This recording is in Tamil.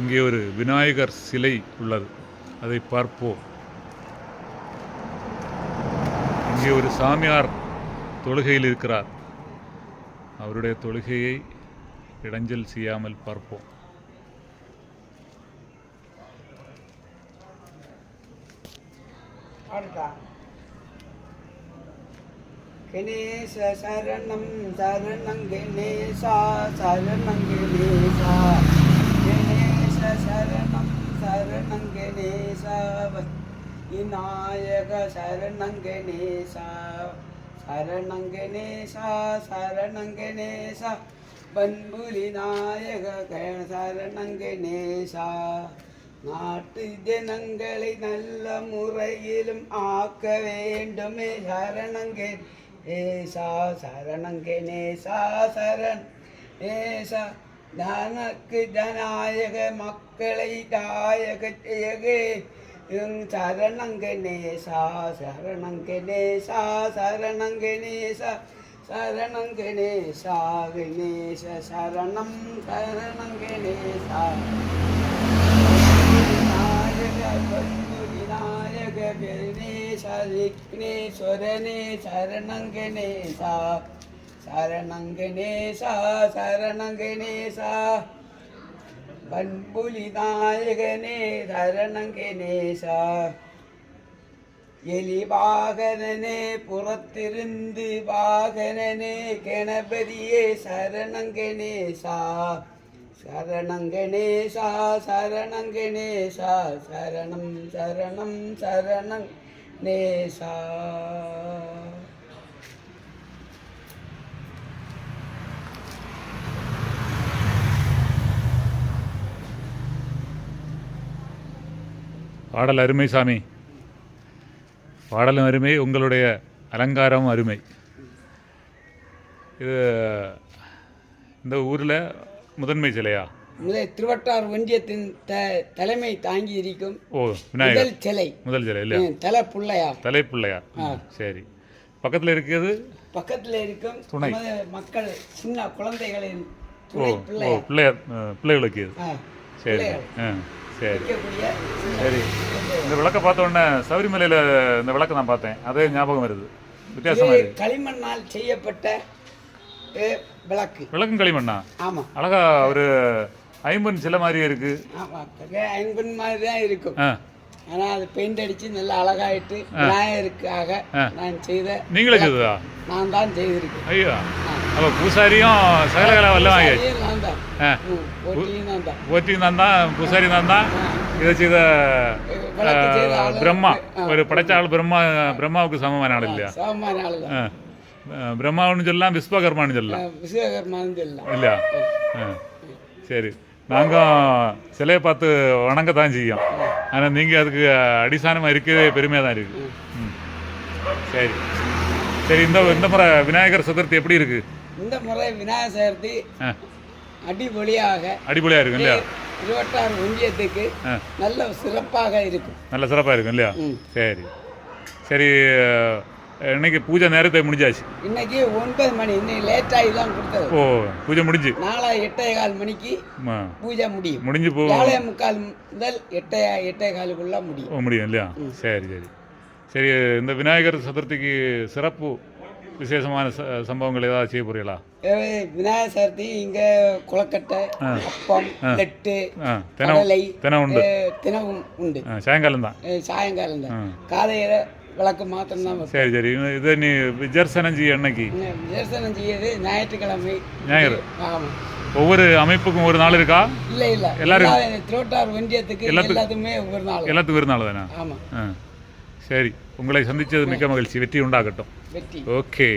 இங்கே ஒரு விநாயகர் சிலை உள்ளது. அதை பார்ப்போம். இங்கே ஒரு சாமியார் தொழுகையில் இருக்கிறார். அவருடைய தொழுகையை இடைஞ்சல் செய்யாமல் பார்ப்போம். கணேச சரணம் சரணம் கணேசா சரணம் கணேசா. சரணம் சரணம் கணேசா விநாயக சரணம் கணேசா சரணம் கணேசா சரணம் கணேசா பண்புலி நாயக க- சரணம் கணேசா நாட்டு ஜனங்களை நல்ல முறையிலும் ஆக்க வேண்டுமே சரணங்கே ஏசா சரணங்கே நேசா சரண் ஏசா தனக்கு ஜனாயக மக்களை தாயக செய்யகே சரணங்க நேசா சரணங்க நேசா சரணங்க நேசா சரணங்க நேசா கணேச சரணம் சரணங்க நேசா விநாயக பந்து விநாயக பெருநேச விக்னேஸ்வரனே சரணங்கணேசா சரணங்கணேசா. பண்புலி நாயகனே சரணங்கணேசா. எலி வாகனனே புறத்திருந்து வாகனனே கணபதியே சரணங்கணேசா. சரணங்கணேசா சரணங்கணேசா. சரணம் சரணம் சரணங் நேசா. பாடல் அருமை சாமி. பாடலும் அருமை உங்களுடைய அலங்காரம் அருமை. இது இந்த ஊரில் முதன்மை சிலையா? முதல் திருவட்டார் ஒன்றியத்தின் த தலைமை தாங்கி இருக்கும் ஓ விநாயகர். முதல் சிலை. முதல் சிலை இல்லையா? தலை பிள்ளையார் தலைப்பிள்ளையார் சரி. பக்கத்தில் இருக்கிறது? பக்கத்தில் இருக்கும் துணை. மக்கள் சின்ன குழந்தைகளின் ஓ துணை ஓ பிள்ளையார் பிள்ளையார் பிள்ளைகளுக்கு சரி பிள்ளையார். ஆ. சரி. சரி. இந்த விளக்கை பார்த்த உடனே சபரிமலையில் இந்த விளக்கை நான் பார்த்தேன். அதே ஞாபகம் வருது. வித்தியாசமா இது இருக்கு. களிமண்ணால் செய்யப்பட்ட ஏ, விளக்கு. விளக்கும் களிமண்ணா? ஆமாம் அழகா ஒரு ஐம்பன் சிலை மாதிரியே இருக்கு. ஆமாம் ஐம்பன் மாதிரி தான் இருக்கும். ஆ. ஆனால் அது பெயிண்ட் அடித்து நல்லா அழகாயிட்டு விநாயகருக்காக நான் செய்த நீங்களே செய்ததா? நான் தான் செய்திருக்கேன். ஐயோ. அப்போ பூசாரியும் சகலகலா வல்ல வாங்கி தான் பூசாரி நான் தான் இதை ஆளு பிரம்மா ஒரு படைச்ச ஆள் பிரம்மா பிரம்மாவுக்கு சமமான ஆள் இல்லையா சாமான ஆள் தான் ஆ. அஹ், பிரம்மாவுன்னு சொல்லலாம் விஸ்வகர்மான்னு சொல்லலாம் விஸ்வகர்மான்னு சொல்லலாம் இல்லையா ஆ சரி நாங்கள் சிலையை பார்த்து வணங்க தான் செய்யும் ஆனால் நீங்கள் அதுக்கு அடிசானமாக இருக்கிறதே பெருமையாக தான் இருக்குது சரி சரி இந்த இந்த முறை விநாயகர் சதுர்த்தி எப்படி இருக்குது இந்த முறை விநாயகர் சதுர்த்தி ஆ அடிப்பொலியாக அடிப்படையாக இருக்கும் இல்லையா? இருபத்தாறு ஒன்றியத்துக்கு நல்ல சிறப்பாக இருக்கும். நல்ல சிறப்பாக இருக்கும் இல்லையா. சரி. சரி இன்னைக்கு பூஜை நேரத்தை முடிஞ்சாச்சு. இன்னைக்கு ஒன்பது மணி இன்னைக்கு லேட்டாகி தான் கொடுத்தது. ஓ பூஜை முடிஞ்சு. நாளை எட்டே கால் மணிக்கு பூஜை முடியும். முடிஞ்சு போ ஏழே முக்கால் முதல் எட்டே எட்டே காலுக்குள்ள முடியும். ஓ, முடியும் இல்லையா? சரி சரி. சரி இந்த விநாயகர் சதுர்த்திக்கு சிறப்பு விசேஷமான சம்பவங்கள் ஏதாவது செய்ய போறீங்களா? விநாயகர் சதுர்த்தி இங்க குளக்கட்டை அப்பம் லெட்டு தினம் கடலை தினம் உண்டு. அஹ் தினமும் உண்டு. சாயங்காலம் தான். சாயங்காலம். தான். காலையில விளக்கு மாத்திரம் தான். சரி சரி. இது- நீ விஜர்சனம் செய்ய அன்னைக்கு இன்னும் விதர்சனம் செய்யறது ஞாயிற்றுக்கிழமை. ஞாயிறு. ஆமா. ஒவ்வொரு அமைப்புக்கும் ஒரு நாள் இருக்கா? இல்ல இல்ல. எல்லாரும் எல்லா திருவட்டார் ஒன்றியத்துக்கு எல்லாத்துக்குமே ஒவ்வொரு நாள். எல்லாத்துக்கும் ஒரு நாள் தானே? ஆமா. சரி உங்களை சந்தித்தது மிக்க மகிழ்ச்சி. வெற்றி உண்டாகட்டும். ஓகே.